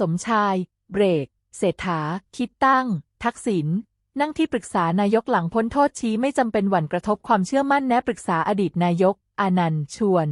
สมชาย เบรก เศรษฐา คิดตั้ง ทักษิณนั่งที่ปรึกษานายกหลังพ้นโทษชี้ไม่จำเป็นหวั่นกระทบความเชื่อมั่นแนะปรึกษาอดีตนายก อานันต์ชวน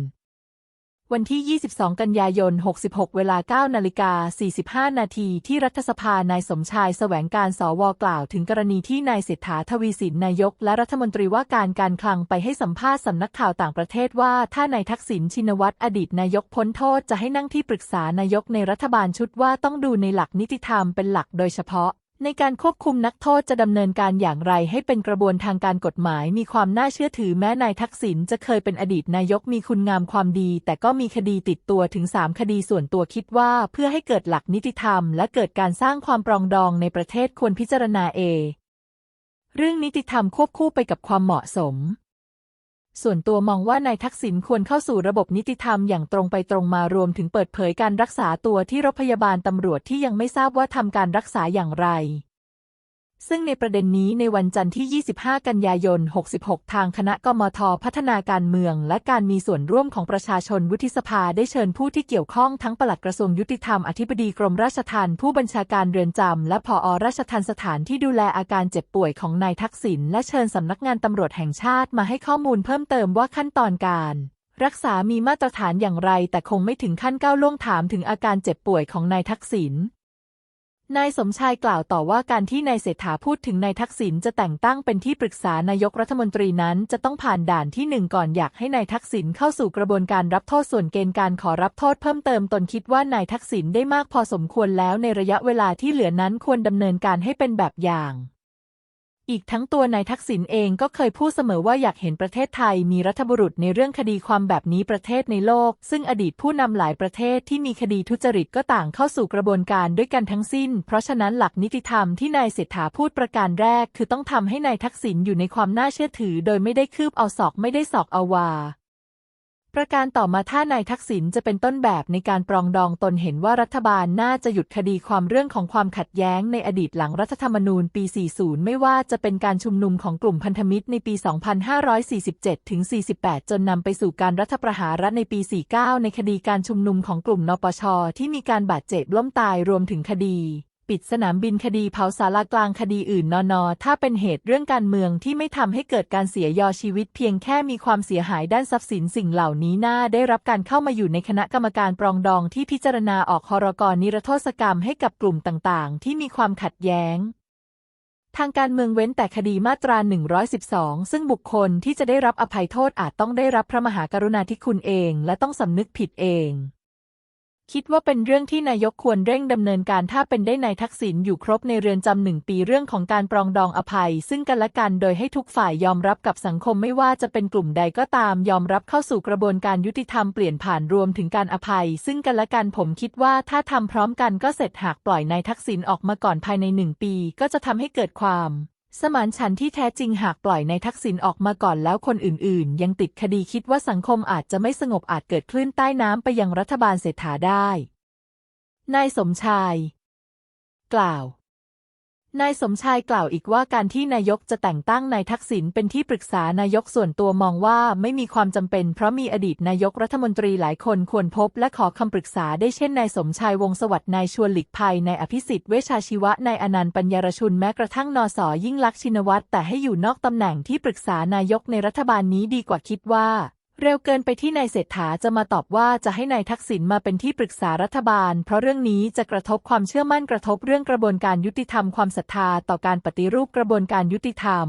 วันที่ 22 กันยายน 66 เวลา 9 นาฬิกา 45 นาทีที่รัฐสภานายสมชายแสวงการสวกล่าวถึงกรณีที่นายเศรษฐาทวีสินนายก และรัฐมนตรีว่าการการคลังไปให้สัมภาษณ์สำนักข่าวต่างประเทศว่า ถ้านายทักษิณชินวัตรอดีตนายกพ้นโทษจะให้นั่งที่ปรึกษานายกในรัฐบาลชุดว่าต้องดูในหลักนิติธรรมเป็นหลักโดยเฉพาะ ในการควบคุมนักโทษจะดำเนินการอย่างไรให้เป็นกระบวนทางการกฎหมาย มีความน่าเชื่อถือแม้นายทักษิณจะเคยเป็นอดีตนายกมีคุณงามความดี แต่ก็มีคดีติดตัวถึง 3 คดีส่วนตัวคิดว่าเพื่อให้เกิดหลักนิติธรรม และเกิดการสร้างความปรองดองในประเทศควรพิจารณาเอ เรื่องนิติธรรมควบคู่ไปกับความเหมาะสม ส่วนตัวมองว่านายทักษิณควรเข้าสู่ระบบนิติธรรมอย่างตรงไปตรงมารวมถึงเปิดเผยการรักษาตัวที่โรงพยาบาลตำรวจที่ยังไม่ทราบว่าทำการรักษาอย่างไร ซึ่งในประเด็นนี้ในวันจันทร์ที่ 25 กันยายน 66 ทางคณะกมทพัฒนาการเมือง และการมีส่วนร่วมของประชาชนวุฒิสภาได้เชิญผู้ที่เกี่ยวข้องทั้งปลัดกระทรวงยุติธรรม อธิบดีกรมราชทัณฑ์ผู้บัญชาการเรือนจำ และผอราชทัณฑ์สถานที่ดูแลอาการเจ็บป่วยของนายทักษิณ และเชิญสำนักงานตำรวจแห่งชาติมาให้ข้อมูลเพิ่มเติมว่าขั้นตอนการรักษามีมาตรฐานอย่างไร แต่คงไม่ถึงขั้นก้าวล่วงถามถึงอาการเจ็บป่วยของนายทักษิณ นายสมชายกล่าวต่อว่าการที่นายเศรษฐาพูดถึงนายทักษิณจะแต่งตั้งเป็นที่ปรึกษานายกรัฐมนตรีนั้นจะต้องผ่านด่านที่หนึ่งก่อนอยากให้นายทักษิณเข้าสู่กระบวนการรับโทษส่วนเกณฑ์การขอรับโทษเพิ่มเติมตนคิดว่านายทักษิณได้มากพอสมควรแล้วในระยะเวลาที่เหลือนั้นควรดำเนินการให้เป็นแบบอย่าง อีกทั้งตัวนายทักษิณเองก็เคยพูดเสมอว่าอยากเห็นประเทศไทยมีรัฐบุรุษในเรื่องคดีความแบบนี้ประเทศในโลก ซึ่งอดีตผู้นำหลายประเทศที่มีคดีทุจริตก็ต่างเข้าสู่กระบวนการด้วยกันทั้งสิ้น เพราะฉะนั้นหลักนิติธรรมที่นายเศรษฐาพูดประการแรก คือต้องทำให้นายทักษิณอยู่ในความน่าเชื่อถือ โดยไม่ได้คืบเอาศอกไม่ได้ศอกเอาวา ประการต่อมาถ้านายทักษิณจะเป็นต้นแบบในการปรองดองตนเห็นว่ารัฐบาลน่าจะหยุดคดีความเรื่องของความขัดแย้งในอดีตหลังรัฐธรรมนูญปี 40 ไม่ว่าจะเป็นการชุมนุมของกลุ่มพันธมิตรในปี 2547 ถึง 48 จนนำไปสู่การรัฐประหารในปี 49 ในคดีการชุมนุมของกลุ่มนปช ที่มีการบาดเจ็บล้มตายรวมถึงคดี ปิดสนามบินคดีเผาสารากลางคดีอื่นนอนอถ้าเป็นเหตุเรื่องการเมืองที่ไม่ทำให้เกิดการเสียยอชีวิตเพียงแค่มีความเสียหายด้านทรัพย์สินสิ่งเหล่านี้น่าได้รับการเข้ามาอยู่ในคณะกรรมการปรองดองที่พิจารณาออกคอรกรนิรโทษกรรมให้กับกลุ่มต่างๆ ที่มีความขัดแย้งทางการเมืองเว้นแต่คดีมาตรา 112 ซึ่งบุคคลที่จะได้รับอภัยโทษอาจต้องได้รับพระมหากรุณาธิคุณเอง และต้องสำนึกผิดเอง คิดว่าเป็นเรื่องที่นายกควรเร่งดำเนินการถ้าเป็นได้นายทักษิณอยู่ครบในเรือนจำหนึ่งปีเรื่องของการปรองดองอภัย ซึ่งกันและกันโดยให้ทุกฝ่ายยอมรับกับสังคมไม่ว่าจะเป็นกลุ่มใดก็ตามยอมรับเข้าสู่กระบวนการยุติธรรมเปลี่ยนผ่านรวมถึงการอภัย ซึ่งกันและกันผมคิดว่าถ้าทำพร้อมกันก็เสร็จหากปล่อยนายทักษิณออกมาก่อนภายในหนึ่งปี ก็จะทำให้เกิดความ สมานฉันท์ที่แท้จริงหากปล่อยในทักษิณออกมาก่อนแล้วคนอื่นๆ ยังติดคดีคิดว่าสังคมอาจจะไม่สงบอาจเกิดคลื่นใต้น้ำไปยังรัฐบาลเศรษฐาได้ นายสมชาย กล่าว นายสมชายกล่าวอีกว่าการที่นายกจะแต่งตั้งนายทักษิณเป็นที่ปรึกษานายกส่วนตัวมองว่าไม่มีความจำเป็น เพราะมีอดีตนายกรัฐมนตรีหลายคนควรพบและขอคำปรึกษาได้เช่นนายสมชายวงสวัสดิ์นายชวนหลีกภัยนายอภิสิทธิ์เวชาชีวะนายอนันต์ปัญญารชุนแม้กระทั่งนสยิ่งลักษณ์ชินวัตรแต่ให้อยู่นอกตำแหน่งที่ปรึกษานายกในรัฐบาลนี้ดีกว่าคิดว่า เร็วเกินไปที่นายเศรษฐาจะมาตอบว่าจะให้นายทักษิณมาเป็นที่ปรึกษารัฐบาล เพราะเรื่องนี้จะกระทบความเชื่อมั่นกระทบเรื่องกระบวนการยุติธรรมความศรัทธาต่อการปฏิรูปกระบวนการยุติธรรม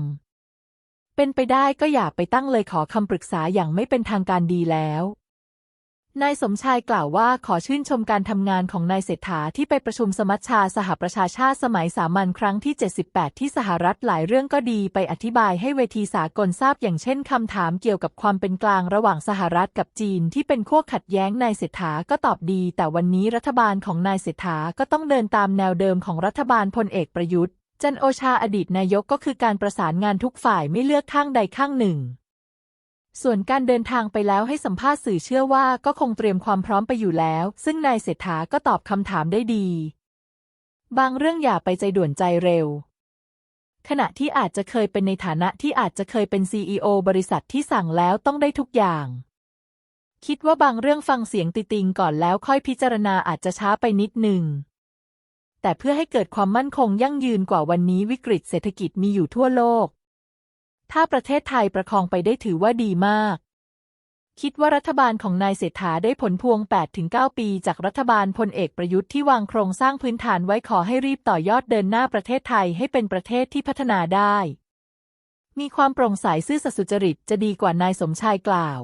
เป็นไปได้ก็อย่าไปตั้งเลยขอคำปรึกษาอย่างไม่เป็นทางการดีแล้ว นายสมชายกล่าวว่าขอชื่นชมการทำงานของนายเศรษฐาที่ไปประชุมสมัชชาสหประชาชาติสมัยสามัญครั้งที่ 78 ที่สหรัฐหลายเรื่องก็ดีไปอธิบายให้เวทีสากลทราบอย่างเช่นคำถามเกี่ยวกับความเป็นกลางระหว่างสหรัฐกับจีนที่เป็นขั้วขัดแย้งนายเศรษฐาก็ตอบดี แต่วันนี้รัฐบาลของนายเศรษฐาก็ต้องเดินตามแนวเดิมของรัฐบาลพลเอกประยุทธ์ จันโอชาอดีตนายกก็คือการประสานงานทุกฝ่ายไม่เลือกข้างใดข้างหนึ่ง ส่วนการเดินทางไปแล้วให้สัมภาษณ์สื่อเชื่อว่าก็คงเตรียมความพร้อมไปอยู่แล้ว ซึ่งนายเศรษฐาก็ตอบคำถามได้ดี บางเรื่องอย่าไปใจด่วนใจเร็ว ขณะที่อาจจะเคยเป็นในฐานะที่อาจจะเคยเป็นซีอบริษัทที่สั่งแล้วต้องได้ทุกอย่าง คิดว่าบางเรื่องฟังเสียงติติงก่อนแล้วค่อยพิจารณาอาจจะช้าไปนิดหนึ่งแต่เพื่อให้เกิดความมั่นคงยั่งยืนกว่าวันนี้วิกฤตเศรษฐกิจมีอยู่ทั่วโลก ถ้าประเทศไทยประคองไปได้ถือว่าดีมาก คิดว่ารัฐบาลของนายเศรษฐาได้ผลพวง 8-9 ปี จากรัฐบาลพลเอกประยุทธ์ที่วางโครงสร้างพื้นฐานไว้ขอให้รีบต่อยอดเดินหน้าประเทศไทยให้เป็นประเทศที่พัฒนาได้ มีความโปร่งใสซื่อสัตย์สุจริตจะดีกว่านายสมชายกล่าว